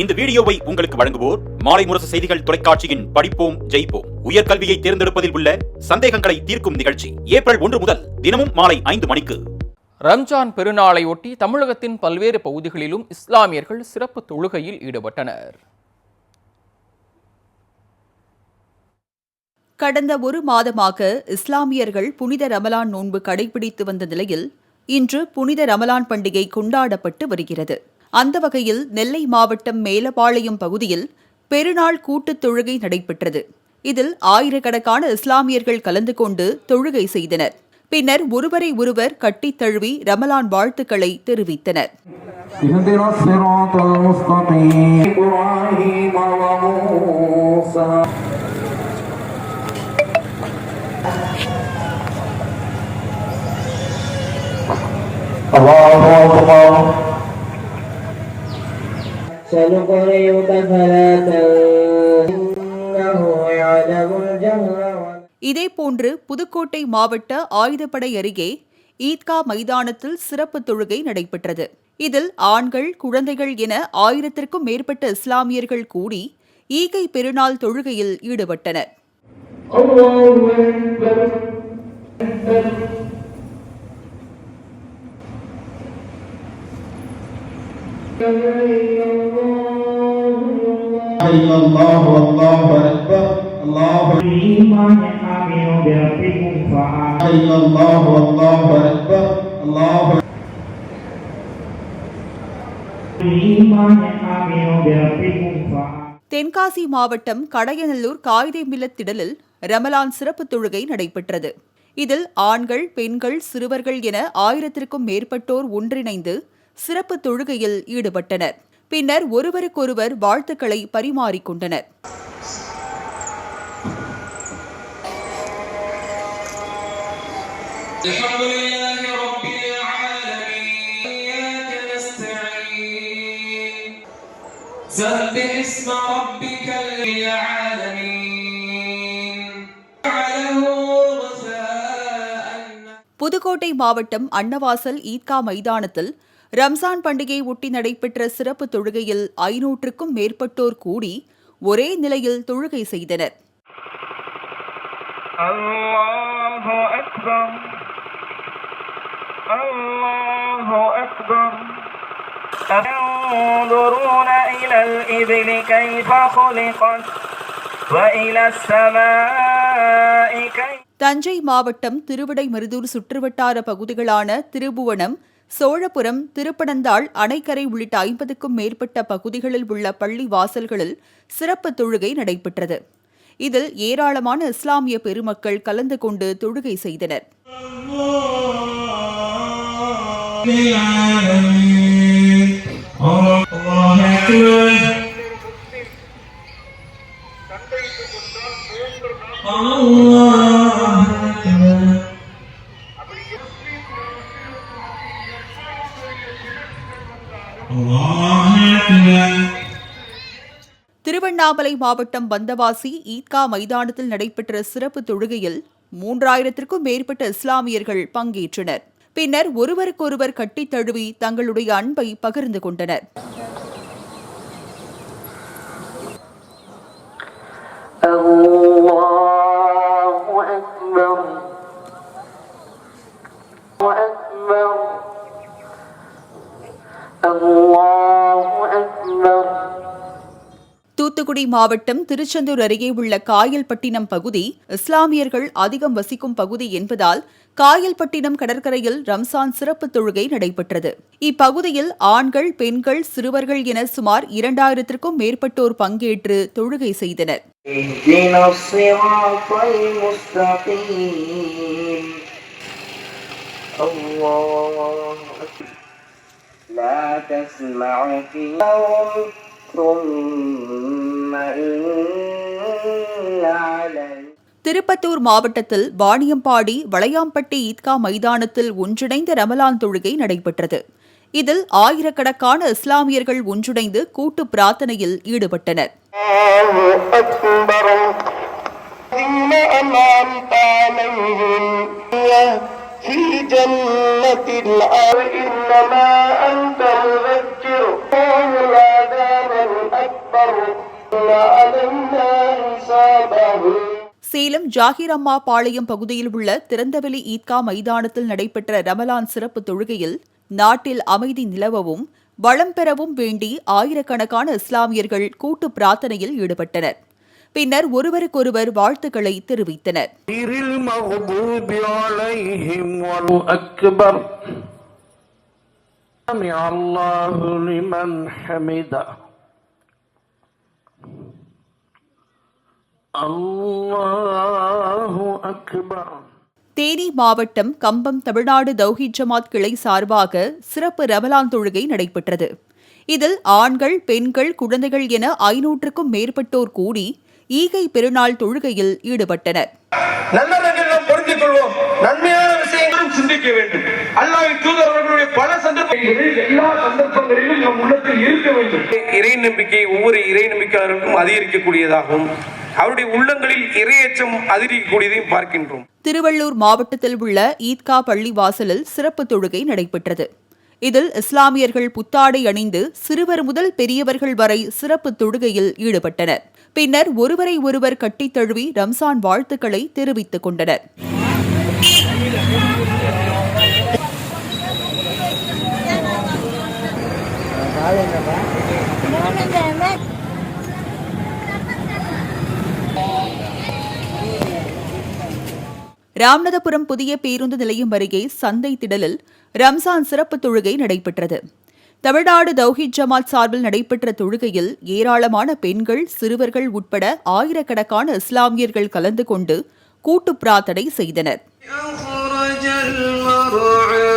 இந்த வீடியோவை உங்களுக்கு வழங்குவோர் மாலை முரசு செய்திகள் தொலைக்காட்சியின் படிப்போம் ஜெயிப்போம். உயர்கல்வியை தேர்ந்தெடுப்பதில் உள்ள சந்தேகங்களை தீர்க்கும் நிகழ்ச்சி ஏப்ரல் ஒன்று முதல் தினமும் மாலை ஐந்து மணிக்கு. ரம்ஜான் பெருநாளை ஒட்டி தமிழகத்தின் பல்வேறு பகுதிகளிலும் இஸ்லாமியர்கள் சிறப்பு தொழுகையில் ஈடுபட்டனர். கடந்த ஒரு மாதமாக இஸ்லாமியர்கள் புனித ரமலான் நோன்பு கடைபிடித்து வந்த நிலையில் இன்று புனித ரமலான் பண்டிகை கொண்டாடப்பட்டு வருகிறது. அந்த வகையில் நெல்லை மாவட்டம் மேலப்பாளையம் பகுதியில் பெருநாள் கூட்டுத் தொழுகை நடைபெற்றது இதில் ஆயிரக்கணக்கான இஸ்லாமியர்கள் கலந்து கொண்டு தொழுகை செய்தனர் பின்னர் ஒருவரை ஒருவர் கட்டித் தழுவி ரமலான் வாழ்த்துக்களை தெரிவித்தனர் اهدنا الصراط المستقيم إبراهيم وموسى الله أكبر سنقرئك فلا تنسى إنه يعلم الجهر وما இதேபோன்று புதுக்கோட்டை மாவட்ட ஆயுதப்படை அருகே ஈத்கா மைதானத்தில் சிறப்பு தொழுகை நடைபெற்றது இதில் ஆண்கள் குழந்தைகள் என ஆயிரத்திற்கும் மேற்பட்ட இஸ்லாமியர்கள் கூடி ஈகை பெருநாள் தொழுகையில் ஈடுபட்டனர் الله أكبر إلا الله والله أكبر الله إيمان آمنوا بربكم فآمنوا إلا الله والله أكبر الله إيمان آمنوا بربكم فآمنوا தென்காசி மாவட்டம் கடையநல்லூர் காயிதே மில்லத் திடலில் ரமலான் சிறப்பு தொழுகை நடைபெற்றது இதில் ஆண்கள் பெண்கள் சிறுவர்கள் என ஆயிரத்திற்கும் மேற்பட்டோர் ஒன்றிணைந்து சிறப்பு தொழுகையில் ஈடுபட்டனர் பின்னர் ஒருவருக்கொருவர் வாழ்த்துக்களை பரிமாறிக்கொண்டனர் الحمد لله رب العالمين إياك نستعين سبح اسم ربك العالمين جعله غثاء புதுக்கோட்டை மாவட்டம் அன்னவாசல் ஈத்கா மைதானத்தில் ரம்ஜான் பண்டிகையை ஒட்டி நடைபெற்ற சிறப்பு தொழுகையில் ஐநூற்றுக்கும் மேற்பட்டோர் கூடி ஒரே நிலையில் தொழுகை செய்தனர் الله أكبر الله أكبر ينظرون إلى الإبل كيف خلقت وإلى السماء كيف தஞ்சை மாவட்டம் திருவிடைமருதூர் சுற்றுவட்டார பகுதிகளான திருபுவனம் சோழபுரம் திருப்பனந்தாள் அணைக்கரை உள்ளிட்ட ஐம்பதுக்கும் மேற்பட்ட பகுதிகளில் உள்ள பள்ளி வாசல்களில் சிறப்பு தொழுகை நடைபெற்றது. இதில் ஏராளமான இஸ்லாமிய பெருமக்கள் கலந்து கொண்டு தொழுகை செய்தனர். Allah திருவண்ணாமலை மாவட்டம் பந்தவாசி ஈத்கா மைதானத்தில் நடைபெற்ற சிறப்பு தொழுகையில் மூன்றாயிரத்திற்கும் மேற்பட்ட இஸ்லாமியர்கள் பங்கேற்றனர் பின்னர் ஒருவருக்கொருவர் கட்டித் தழுவி தங்களுடைய அன்பை பகிர்ந்து கொண்டனர் الله أكبر தூத்துக்குடி மாவட்டம் திருச்செந்தூர் அருகே உள்ள காயல்பட்டினம் பகுதி இஸ்லாமியர்கள் அதிகம் வசிக்கும் பகுதி என்பதால் காயல்பட்டினம் கடற்கரையில் ரம்சான் சிறப்பு தொழுகை நடைபெற்றது இப்பகுதியில் ஆண்கள் பெண்கள் சிறுவர்கள் என சுமார் இரண்டாயிரத்திற்கும் மேற்பட்டோர் பங்கேற்று தொழுகை செய்தனர் اهدنا الصراط المستقيم الله أكبر لا تسمع فيهم ثم إن عليهم திருப்பத்தூர் மாவட்டத்தில் வாணியம்பாடி வளையாம்பட்டி ஈத்கா மைதானத்தில் ஒன்றிணைந்த ரமலான் தொழுகை நடைபெற்றது இதில் ஆயிரக்கணக்கான இஸ்லாமியர்கள் ஒன்றிணைந்து கூட்டு பிரார்த்தனையில் ஈடுபட்டனர் الله أكبر الذين أنعمت عليهم في جنة الأرض إنما أنت مذكر சேலம் ஜாகிர் அம்மா பாளையம் பகுதியில் உள்ள திறந்தவெளி ஈத்கா மைதானத்தில் நடைபெற்ற ரமலான் சிறப்பு தொழுகையில் நாட்டில் அமைதி நிலவவும் வளம் பெறவும் வேண்டி ஆயிரக்கணக்கான இஸ்லாமியர்கள் கூட்டு பிரார்த்தனையில் ஈடுபட்டனர். பின்னர் ஒருவருக்கொருவர் வாழ்த்துக்களை தெரிவித்தனர். அக்பர். தேனி மாவட்டம் கம்பம் தமிழ்நாடு தௌஹீத் ஜமாத் கிளை சார்பாக சிறப்பு ரமலான் தொழுகை நடைபெற்றது. இதில் ஆண்கள் பெண்கள் குழந்தைகள் என ஐநூற்றுக்கும் மேற்பட்டோர் கூடி ஈகை பெருநாள் தொழுகையில் ஈடுபட்டனர். நன்மையான விஷயங்களும் சிந்திக்க வேண்டும். அல்லாஹ்வின் தூதர் அவர்களுடைய பல சந்தர்ப்பங்களில் இறை நம்பிக்கை ஒவ்வொரு இறை நம்பிக்கையாளருக்கும் அதிகரிக்கக்கூடியதாகவும் அவருடைய உள்ளங்களில் இறையச்சம் அதிகரிக்கக்கூடியதையும் பார்க்கின்றோம். திருவள்ளூர் மாவட்டத்தில் உள்ள ஈத்கா பள்ளி வாசலில் சிறப்பு தொழுகை நடைபெற்றது. இதில் இஸ்லாமியர்கள் புத்தாடை அணிந்து சிறுவர் முதல் பெரியவர்கள் வரை சிறப்பு தொழுகையில் ஈடுபட்டனர். பின்னர் ஒருவரை ஒருவர் கட்டித் தழுவி ரம்சான் வாழ்த்துக்களை தெரிவித்துக் கொண்டனர். ராமநாதபுரம் புதிய பேருந்து நிலையம் அருகே சந்தை திடலில் ரம்சான் சிறப்பு தொழுகை நடைபெற்றது தமிழ்நாடு தௌஹீத் ஜமாத் சார்பில் நடைபெற்ற தொழுகையில் ஏராளமான பெண்கள் சிறுவர்கள் உட்பட ஆயிரக்கணக்கான இஸ்லாமியர்கள் கலந்து கொண்டு கூட்டு பிரார்த்தனை செய்தனர் أخرج المرعى